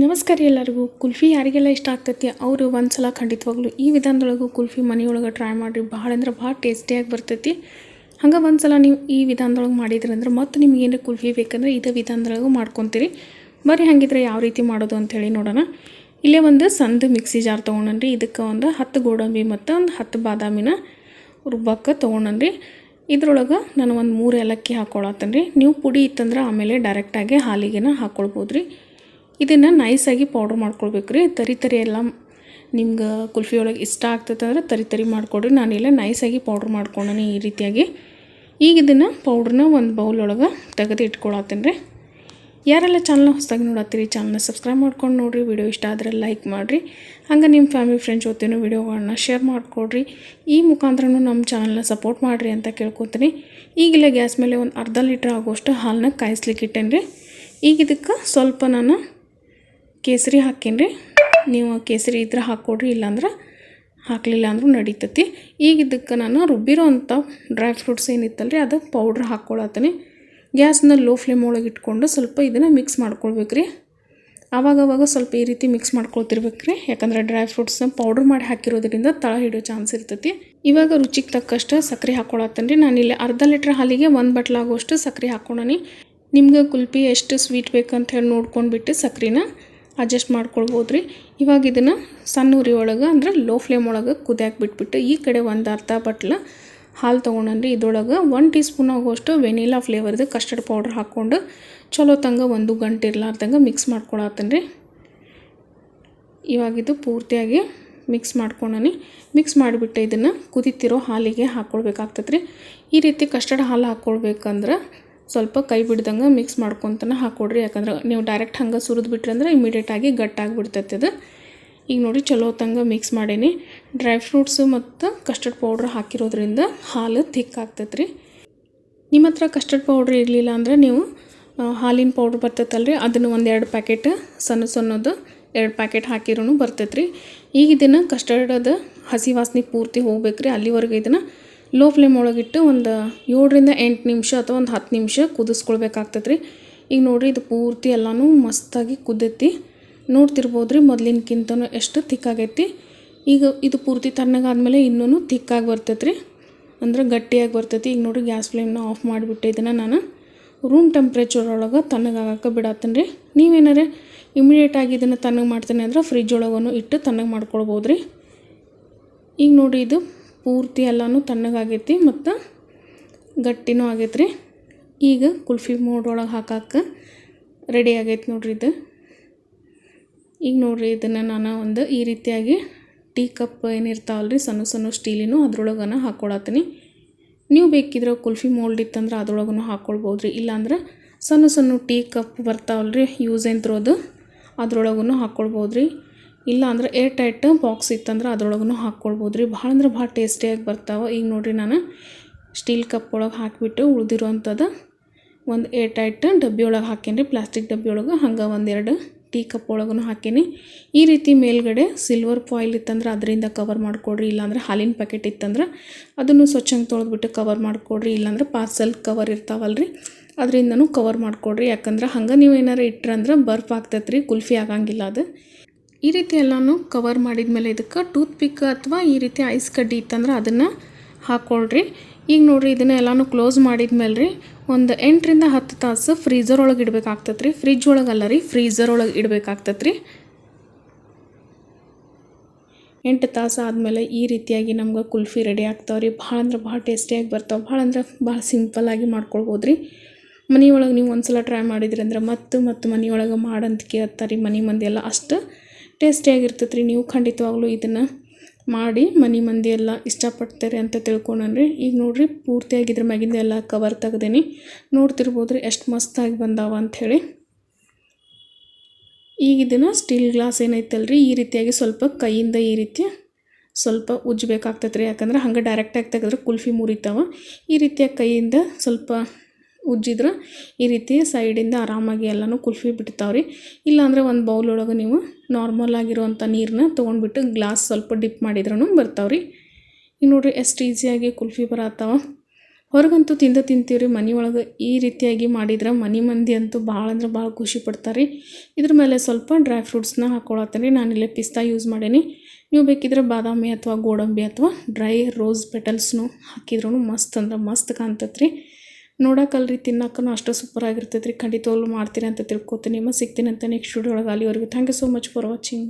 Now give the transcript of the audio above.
ನಮಸ್ಕಾರ ಎಲ್ಲರಿಗೂ. ಕುಲ್ಫಿ ಯಾರಿಗೆಲ್ಲ ಇಷ್ಟ ಆಗ್ತೈತಿ? ಅವರು ಒಂದು ಸಲ ಖಂಡಿತವಾಗ್ಲೂ ಈ ವಿಧಾನದೊಳಗೂ ಕುಲ್ಫಿ ಮನೆಯೊಳಗೆ ಟ್ರೈ ಮಾಡಿರಿ. ಭಾಳ ಅಂದ್ರೆ ಭಾಳ ಟೇಸ್ಟಿಯಾಗಿ ಬರ್ತೈತಿ. ಹಂಗೆ ಒಂದು ಸಲ ನೀವು ಈ ವಿಧಾನದೊಳಗೆ ಮಾಡಿದ್ರಿ ಅಂದ್ರೆ ಮತ್ತೆ ನಿಮ್ಗೆ ಏನಾರ ಕುಲ್ಫಿ ಬೇಕಂದ್ರೆ ಇದೇ ವಿಧಾನದೊಳಗೂ ಮಾಡ್ಕೊತೀರಿ. ಬರೀ ಹಾಗಿದ್ರೆ ಯಾವ ರೀತಿ ಮಾಡೋದು ಅಂಥೇಳಿ ನೋಡೋಣ. ಇಲ್ಲೇ ಒಂದು ಸಂದು ಮಿಕ್ಸಿ ಜಾರ್ ತೊಗೊಂಡ್ರಿ ಇದಕ್ಕೆ ಒಂದು ಹತ್ತು ಗೋಡಂಬಿ ಮತ್ತು ಒಂದು ಹತ್ತು ಬಾದಾಮಿನ ರುಬ್ಬಕ್ಕೆ ತೊಗೊಂಡ್ರಿ ಇದ್ರೊಳಗೆ ನಾನು ಒಂದು ಮೂರು ಏಲಕ್ಕಿ ಹಾಕ್ಕೊಳತ್ತೇನೆ ರೀ ನೀವು ಪುಡಿ ಇತ್ತಂದ್ರೆ ಆಮೇಲೆ ಡೈರೆಕ್ಟಾಗಿ ಹಾಲಿಗೆನ ಹಾಕ್ಕೊಳ್ಬೋದು ರೀ ಇದನ್ನು ನೈಸಾಗಿ ಪೌಡ್ರ್ ಮಾಡ್ಕೊಳ್ಬೇಕು ರೀ ತರಿ ತರಿ ಎಲ್ಲ ನಿಮ್ಗೆ ಕುಲ್ಫಿ ಒಳಗೆ ಇಷ್ಟ ಆಗ್ತದಂದ್ರೆ ತರಿ ತರಿ ಮಾಡಿಕೊಡ್ರಿ. ನಾನಿಲ್ಲ ನೈಸಾಗಿ ಪೌಡ್ರ್ ಮಾಡ್ಕೊಂಡೇನೆ ಈ ರೀತಿಯಾಗಿ. ಈಗ ಇದನ್ನು ಪೌಡ್ರನ್ನ ಒಂದು ಬೌಲ್ ಒಳಗೆ ತೆಗೆದು ಇಟ್ಕೊಳತ್ತೇನೆ ರೀ ಯಾರೆಲ್ಲ ಚಾನಲ್ನ ಹೊಸದಾಗಿ ನೋಡತ್ತೀರಿ ಚಾನಲ್ನ ಸಬ್ಸ್ಕ್ರೈಬ್ ಮಾಡ್ಕೊಂಡು ನೋಡಿರಿ. ವಿಡಿಯೋ ಇಷ್ಟ ಆದರೆ ಲೈಕ್ ಮಾಡಿರಿ. ಹಂಗೆ ನಿಮ್ಮ ಫ್ಯಾಮಿಲಿ ಫ್ರೆಂಡ್ಸ್ ಜೊತೆನೂ ವಿಡಿಯೋಗಳನ್ನ ಶೇರ್ ಮಾಡಿಕೊಡ್ರಿ. ಈ ಮುಖಾಂತರನೂ ನಮ್ಮ ಚಾನಲ್ನ ಸಪೋರ್ಟ್ ಮಾಡಿರಿ ಅಂತ ಕೇಳ್ಕೊತೀನಿ. ಈಗಿಲ್ಲ ಗ್ಯಾಸ್ ಮೇಲೆ ಒಂದು ಅರ್ಧ ಲೀಟ್ರ್ ಆಗೋಷ್ಟು ಹಾಲನ್ನ ಕಾಯಿಸ್ಲಿಕ್ಕೆ ಇಟ್ಟೇನೆ ರೀ ಈಗ ಇದಕ್ಕೆ ಸ್ವಲ್ಪ ನಾನು ಕೇಸರಿ ಹಾಕೇನಿ ನೀವು ಕೇಸರಿ ಇದ್ರೆ ಹಾಕ್ಕೊಡ್ರಿ, ಇಲ್ಲಾಂದ್ರೆ ಹಾಕಲಿಲ್ಲ ಅಂದರೂ ನಡೀತತಿ. ಈಗ ಇದಕ್ಕೆ ನಾನು ರುಬ್ಬಿರೋ ಅಂಥ ಡ್ರೈ ಫ್ರೂಟ್ಸ್ ಏನಿತ್ತಲ್ಲ ರೀ ಅದು ಪೌಡ್ರ್ ಹಾಕ್ಕೊಳತ್ತೀನಿ. ಗ್ಯಾಸ್ನ ಲೋ ಫ್ಲೇಮ್ ಒಳಗೆ ಇಟ್ಕೊಂಡು ಸ್ವಲ್ಪ ಇದನ್ನು ಮಿಕ್ಸ್ ಮಾಡ್ಕೊಳ್ಬೇಕು ರೀ ಆವಾಗವಾಗ ಸ್ವಲ್ಪ ಈ ರೀತಿ ಮಿಕ್ಸ್ ಮಾಡ್ಕೊಳ್ತಿರ್ಬೇಕು ರೀ ಯಾಕಂದ್ರೆ ಡ್ರೈ ಫ್ರೂಟ್ಸ್ನ ಪೌಡ್ರ್ ಮಾಡಿ ಹಾಕಿರೋದ್ರಿಂದ ತಳ ಹಿಡಿಯೋ ಚಾನ್ಸ್ ಇರ್ತೈತಿ. ಇವಾಗ ರುಚಿಗೆ ತಕ್ಕಷ್ಟು ಸಕ್ಕರೆ ಹಾಕ್ಕೊಳತ್ತೇನೆ. ರೀ ಇಲ್ಲಿ ಅರ್ಧ ಲೀಟ್ರ್ ಹಾಲಿಗೆ ಒಂದು ಬಟ್ಲಾಗುವಷ್ಟು ಸಕ್ಕರೆ ಹಾಕ್ಕೊಂಡನಿ ನಿಮ್ಗೆ ಕುಲ್ಪಿ ಎಷ್ಟು ಸ್ವೀಟ್ ಬೇಕಂತ ಹೇಳಿ ನೋಡ್ಕೊಂಡ್ಬಿಟ್ಟು ಸಕ್ಕರೆನ ಅಡ್ಜಸ್ಟ್ ಮಾಡ್ಕೊಳ್ಬೋದು ರೀ ಇವಾಗ ಇದನ್ನು ಸಣ್ಣ ಉರಿ ಒಳಗೆ ಅಂದ್ರೆ ಲೋ ಫ್ಲೇಮ್ ಒಳಗೆ ಕುದಿಯಾಕೆ ಬಿಟ್ಬಿಟ್ಟು ಈ ಕಡೆ ಒಂದು ಅರ್ಧ ಬಟ್ಲ ಹಾಲು ತೊಗೊಂಡ್ರಿ ಇದೊಳಗೆ ಒನ್ ಟೀ ಸ್ಪೂನ್ ಆಗುವಷ್ಟು ವೆನಿಲಾ ಫ್ಲೇವರ್ದು ಕಸ್ಟರ್ಡ್ ಪೌಡ್ರ್ ಹಾಕ್ಕೊಂಡು ಚಲೋ ತಂಗ ಒಂದು ಗಂಟೆ ಇರ್ಲಾರ್ದಂಗೆ ಮಿಕ್ಸ್ ಮಾಡ್ಕೊಳತ್ತೀನಿ ರೀ ಇವಾಗಿದು ಪೂರ್ತಿಯಾಗಿ ಮಿಕ್ಸ್ ಮಾಡ್ಕೊಳನಿ ಮಿಕ್ಸ್ ಮಾಡಿಬಿಟ್ಟು ಇದನ್ನು ಕುದಿತಿರೋ ಹಾಲಿಗೆ ಹಾಕ್ಕೊಳ್ಬೇಕಾಗ್ತದೆ ರೀ ಈ ರೀತಿ ಕಸ್ಟರ್ಡ್ ಹಾಲು ಹಾಕ್ಕೊಳ್ಬೇಕಂದ್ರೆ ಸ್ವಲ್ಪ ಕೈ ಬಿಡ್ದಂಗೆ ಮಿಕ್ಸ್ ಮಾಡ್ಕೊತನ ಹಾಕ್ಕೊಡ್ರಿ ಯಾಕಂದ್ರೆ ನೀವು ಡೈರೆಕ್ಟ್ ಹಂಗೆ ಸುರಿದು ಬಿಟ್ರಿ ಅಂದ್ರೆ ಇಮಿಡಿಯೇಟಾಗಿ ಗಟ್ಟಾಗಿಬಿಡ್ತೈತೆ ಅದು. ಈಗ ನೋಡಿ ಚಲೋ ತಂಗ ಮಿಕ್ಸ್ ಮಾಡೀನಿ. ಡ್ರೈ ಫ್ರೂಟ್ಸು ಮತ್ತು ಕಸ್ಟರ್ಡ್ ಪೌಡ್ರ್ ಹಾಕಿರೋದ್ರಿಂದ ಹಾಲು ಥಿಕ್ ಆಗ್ತೈತೆ ರೀ ನಿಮ್ಮ ಹತ್ರ ಕಸ್ಟರ್ಡ್ ಪೌಡ್ರ್ ಇರಲಿಲ್ಲ ಅಂದರೆ ನೀವು ಹಾಲಿನ ಪೌಡ್ರ್ ಬರ್ತೈತಲ್ಲ ರೀ ಅದನ್ನು ಒಂದು ಎರಡು ಪ್ಯಾಕೆಟ್ ಸಣ್ಣ ಸಣ್ಣದು ಎರಡು ಪ್ಯಾಕೆಟ್ ಹಾಕಿರೂ ಬರ್ತೈತೆ ರೀ ಈಗ ಇದನ್ನು ಕಸ್ಟರ್ಡದ ಹಸಿ ವಾಸನೆ ಪೂರ್ತಿ ಹೋಗ್ಬೇಕು ರೀ ಅಲ್ಲಿವರೆಗೂ ಇದನ್ನು ಲೋ ಫ್ಲೇಮ್ ಒಳಗಿಟ್ಟು ಒಂದು ಏಳರಿಂದ ಎಂಟು ನಿಮಿಷ ಅಥವಾ ಒಂದು ಹತ್ತು ನಿಮಿಷ ಕುದಿಸ್ಕೊಳ್ಬೇಕಾಗ್ತದೆ ರೀ ಈಗ ನೋಡಿರಿ, ಇದು ಪೂರ್ತಿ ಎಲ್ಲನೂ ಮಸ್ತಾಗಿ ಕುದ್ದೈತಿ ನೋಡ್ತಿರ್ಬೋದು ರೀ ಮೊದಲಿನಕ್ಕಿಂತನೂ ಎಷ್ಟು ತಿಕ್ಕಾಗೈತಿ ಈಗ ಇದು ಪೂರ್ತಿ ತಣ್ಣಗಾದ್ಮೇಲೆ ಇನ್ನೂ ತಿಕ್ಕಾಗಿ ಬರ್ತೈತೆ ರೀ ಅಂದ್ರೆ ಗಟ್ಟಿಯಾಗಿ ಬರ್ತೈತಿ. ಈಗ ನೋಡಿ ಗ್ಯಾಸ್ ಫ್ಲೇಮ್ನ ಆಫ್ ಮಾಡಿಬಿಟ್ಟೆ ಇದನ್ನು ನಾನು. ರೂಮ್ ಟೆಂಪ್ರೇಚರ್ ಒಳಗೆ ತಣ್ಣಗಾಗಕ್ಕೆ ಬಿಡತ್ತೀನಿ ರೀ ನೀವೇನಾರೆ ಇಮಿಡಿಯೇಟಾಗಿ ಇದನ್ನು ತಣ್ಣಗೆ ಮಾಡ್ತೀನಿ ಅಂದ್ರೆ ಫ್ರಿಜ್ ಒಳಗೂ ಇಟ್ಟು ತಣ್ಣಗೆ ಮಾಡ್ಕೊಳ್ಬೋದು ರೀ ಈಗ ನೋಡಿ ಇದು ಪೂರ್ತಿ ಎಲ್ಲನೂ ತಣ್ಣಗಾಗೈತಿ ಮತ್ತು ಗಟ್ಟಿನೂ ಆಗೈತೆ ರೀ ಈಗ ಕುಲ್ಫಿ ಮೋಡ್ ಒಳಗೆ ಹಾಕಕ್ಕೆ ರೆಡಿ ಆಗೈತೆ ನೋಡ್ರಿ ಇದು. ಈಗ ನೋಡ್ರಿ ಇದನ್ನು ನಾನು ಒಂದು ಈ ರೀತಿಯಾಗಿ ಟೀ ಕಪ್ ಏನಿರ್ತಾವಲ್ಲ ರೀ ಸಣ್ಣ ಸಣ್ಣ ಸ್ಟೀಲಿನೂ ಅದ್ರೊಳಗನ ಹಾಕ್ಕೊಳತ್ತೀನಿ ನೀವು ಬೇಕಿದ್ರೆ ಕುಲ್ಫಿ ಮೋಲ್ಡ್ ಇತ್ತಂದ್ರೆ ಅದ್ರೊಳಗೂ ಹಾಕ್ಕೊಳ್ಬೋದು ರೀ ಇಲ್ಲಾಂದ್ರೆ ಸಣ್ಣ ಸಣ್ಣ ಟೀ ಕಪ್ ಬರ್ತಾವಲ್ಲ ರೀ ಯೂಸ್ ಏನು ತರೋದು ಅದ್ರೊಳಗೂ ಹಾಕ್ಕೊಳ್ಬೋದು ರೀ ಇಲ್ಲ ಅಂದ್ರೆ ಏರ್ ಟೈಟ್ ಬಾಕ್ಸ್ ಇತ್ತಂದ್ರೆ ಅದ್ರೊಳಗೂ ಹಾಕ್ಕೊಳ್ಬೋದು ರೀ. ಭಾಳ ಅಂದ್ರೆ ಭಾಳ ಟೇಸ್ಟಿಯಾಗಿ ಬರ್ತಾವೆ. ಈಗ ನೋಡಿರಿ ನಾನು ಸ್ಟೀಲ್ ಕಪ್ ಒಳಗೆ ಹಾಕಿಬಿಟ್ಟು ಉಳಿದಿರೋವಂಥದ್ದು ಒಂದು ಏರ್ ಟೈಟ್ ಡಬ್ಬಿ ಒಳಗೆ ಹಾಕೀನಿ ಪ್ಲಾಸ್ಟಿಕ್ ಡಬ್ಬಿ ಒಳಗೆ ಹಂಗೆ ಒಂದೆರಡು ಟೀ ಕಪ್ ಒಳಗೂ ಹಾಕೀನಿ. ಈ ರೀತಿ ಮೇಲ್ಗಡೆ ಸಿಲ್ವರ್ ಫಾಯಿಲ್ ಇತ್ತಂದ್ರೆ ಅದರಿಂದ ಕವರ್ ಮಾಡಿಕೊಡ್ರಿ. ಇಲ್ಲಾಂದ್ರೆ ಹಾಲಿನ ಪ್ಯಾಕೆಟ್ ಇತ್ತಂದ್ರೆ ಅದನ್ನು ಸ್ವಚ್ಛಂಗೆ ತೊಳೆದ್ಬಿಟ್ಟು ಕವರ್ ಮಾಡಿಕೊಡ್ರಿ. ಇಲ್ಲಾಂದ್ರೆ ಪಾರ್ಸಲ್ ಕವರ್ ಇರ್ತಾವಲ್ಲ ರೀ ಅದರಿಂದನೂ ಕವರ್ ಮಾಡಿಕೊಡ್ರಿ. ಯಾಕಂದ್ರೆ ಹಂಗೆ ನೀವು ಏನಾರು ಇಟ್ರಂದ್ರೆ ಬರ್ಫ್ ಆಗ್ತೈತೆ ರೀ ಕುಲ್ಫಿ ಆಗಂಗಿಲ್ಲ ಅದು. ಈ ರೀತಿ ಎಲ್ಲನೂ ಕವರ್ ಮಾಡಿದ ಮೇಲೆ ಇದಕ್ಕೆ ಟೂತ್ ಪಿಕ್ ಅಥವಾ ಈ ರೀತಿ ಐಸ್ ಕಡ್ಡಿ ಇತ್ತಂದ್ರೆ ಅದನ್ನು ಹಾಕ್ಕೊಳ್ರಿ ಈಗ ನೋಡ್ರಿ, ಇದನ್ನ ಎಲ್ಲನೂ ಕ್ಲೋಸ್ ಮಾಡಿದ್ಮೇಲೆ ರೀ ಒಂದು ಎಂಟರಿಂದ ಹತ್ತು ತಾಸು ಫ್ರೀಝರ್ ಒಳಗೆ ಇಡಬೇಕಾಗ್ತದೆ ರೀ ಫ್ರಿಜ್ ಒಳಗಲ್ಲ ರೀ ಫ್ರೀಝರ್ ಒಳಗೆ ಇಡಬೇಕಾಗ್ತದೆ ರೀ ಎಂಟು ತಾಸು ಆದಮೇಲೆ ಈ ರೀತಿಯಾಗಿ ನಮ್ಗೆ ಕುಲ್ಫಿ ರೆಡಿ ಆಗ್ತಾವೆ ರೀ ಭಾಳ ಅಂದ್ರೆ ಭಾಳ ಟೇಸ್ಟಿಯಾಗಿ ಬರ್ತಾವೆ. ಭಾಳ ಅಂದ್ರೆ ಭಾಳ ಸಿಂಪಲ್ಲಾಗಿ ಮಾಡ್ಕೊಳ್ಬೋದು ರೀ ಮನೆಯೊಳಗೆ ನೀವು ಒಂದು ಸಲ ಟ್ರೈ ಮಾಡಿದ್ರಿ ಅಂದ್ರೆ ಮತ್ತು ಮತ್ತು ಮನೆಯೊಳಗೆ ಮಾಡಂತ ಕೇಳ್ತಾರೆ ರೀ, ಮನೆ ಮಂದಿ ಎಲ್ಲ ಅಷ್ಟು ಟೇಸ್ಟಿಯಾಗಿರ್ತೈತೆ ರೀ ನೀವು ಖಂಡಿತವಾಗ್ಲೂ ಇದನ್ನು ಮಾಡಿ ಮನೆ ಮಂದಿ ಎಲ್ಲ ಇಷ್ಟಪಡ್ತಾರೆ ಅಂತ ತಿಳ್ಕೊಂಡ್ರಿ ಈಗ ನೋಡಿರಿ, ಪೂರ್ತಿಯಾಗಿ ಇದ್ರ ಮ್ಯಾಗಿಂದ ಎಲ್ಲ ಕವರ್ ತೆಗ್ದೇನಿ. ನೋಡ್ತಿರ್ಬೋದು ರೀ ಎಷ್ಟು ಮಸ್ತಾಗಿ ಬಂದಾವ ಅಂಥೇಳಿ. ಈಗ ಇದನ್ನು ಸ್ಟೀಲ್ ಗ್ಲಾಸ್ ಏನೈತಲ್ಲ ರೀ ಈ ರೀತಿಯಾಗಿ ಸ್ವಲ್ಪ ಕೈಯಿಂದ ಈ ರೀತಿ ಸ್ವಲ್ಪ ಉಜ್ಜಬೇಕಾಗ್ತೈತೆ ರೀ ಯಾಕಂದ್ರೆ ಹಂಗೆ ಡೈರೆಕ್ಟಾಗಿ ತೆಗೆದ್ರೆ ಕುಲ್ಫಿ ಮುರಿತಾವ. ಈ ರೀತಿಯಾಗಿ ಕೈಯಿಂದ ಸ್ವಲ್ಪ ಉಜ್ಜಿದ್ರೆ ಈ ರೀತಿ ಸೈಡಿಂದ ಆರಾಮಾಗಿ ಎಲ್ಲನೂ ಕುಲ್ಫಿ ಬಿಡ್ತಾವೆ ರೀ ಇಲ್ಲಾಂದರೆ ಒಂದು ಬೌಲ್ ಒಳಗೆ ನೀವು ನಾರ್ಮಲ್ ಆಗಿರುವಂಥ ನೀರನ್ನ ತೊಗೊಂಡ್ಬಿಟ್ಟು ಗ್ಲಾಸ್ ಸ್ವಲ್ಪ ಡಿಪ್ ಮಾಡಿದ್ರೂ ಬರ್ತಾವೆ ರೀ ಈಗ ನೋಡಿರಿ ಎಷ್ಟು ಈಸಿಯಾಗಿ ಕುಲ್ಫಿ ಬರತ್ತಾವ. ಹೊರಗಂತೂ ತಿಂದ ತಿಂತೀವ್ರಿ ಮನೆ ಒಳಗೆ ಈ ರೀತಿಯಾಗಿ ಮಾಡಿದ್ರೆ ಮನೆ ಮಂದಿ ಅಂತೂ ಭಾಳ ಅಂದ್ರೆ ಭಾಳ ಖುಷಿ ಪಡ್ತಾರೆ ಇದ್ರ ಮೇಲೆ ಸ್ವಲ್ಪ ಡ್ರೈ ಫ್ರೂಟ್ಸ್ನ ಹಾಕ್ಕೊಳತ್ತೀನಿ ನಾನಿಲ್ಲೇ ಪಿಸ್ತಾ ಯೂಸ್ ಮಾಡೀನಿ. ನೀವು ಬೇಕಿದ್ರೆ ಬಾದಾಮಿ ಅಥವಾ ಗೋಡಂಬಿ ಅಥವಾ ಡ್ರೈ ರೋಸ್ ಪೆಟಲ್ಸ್ನು ಹಾಕಿದ್ರೂ ಮಸ್ತ್ ಅಂದ್ರೆ ಮಸ್ತ್ ಕಾಣ್ತತ್ರಿ. ನೋಡೋಕಲ್ರಿ ತಿನ್ನಕ್ಕೂ ಅಷ್ಟು ಸೂಪರ್ ಆಗಿರ್ತೈತೆ ರೀ ಖಂಡಿತವಾಗ್ಲೂ ಮಾಡ್ತೀನಿ ಅಂತ ತಿಳ್ಕೊತೀನಿ. ಮತ್ತು ಸಿಗ್ತೀನಿ ಅಂತ ನೆಕ್ಸ್ಟ್ ವಿಡಿಯೋ ಒಳಗೆ ಅಲ್ಲಿವರೆಗೂ thank you so much for watching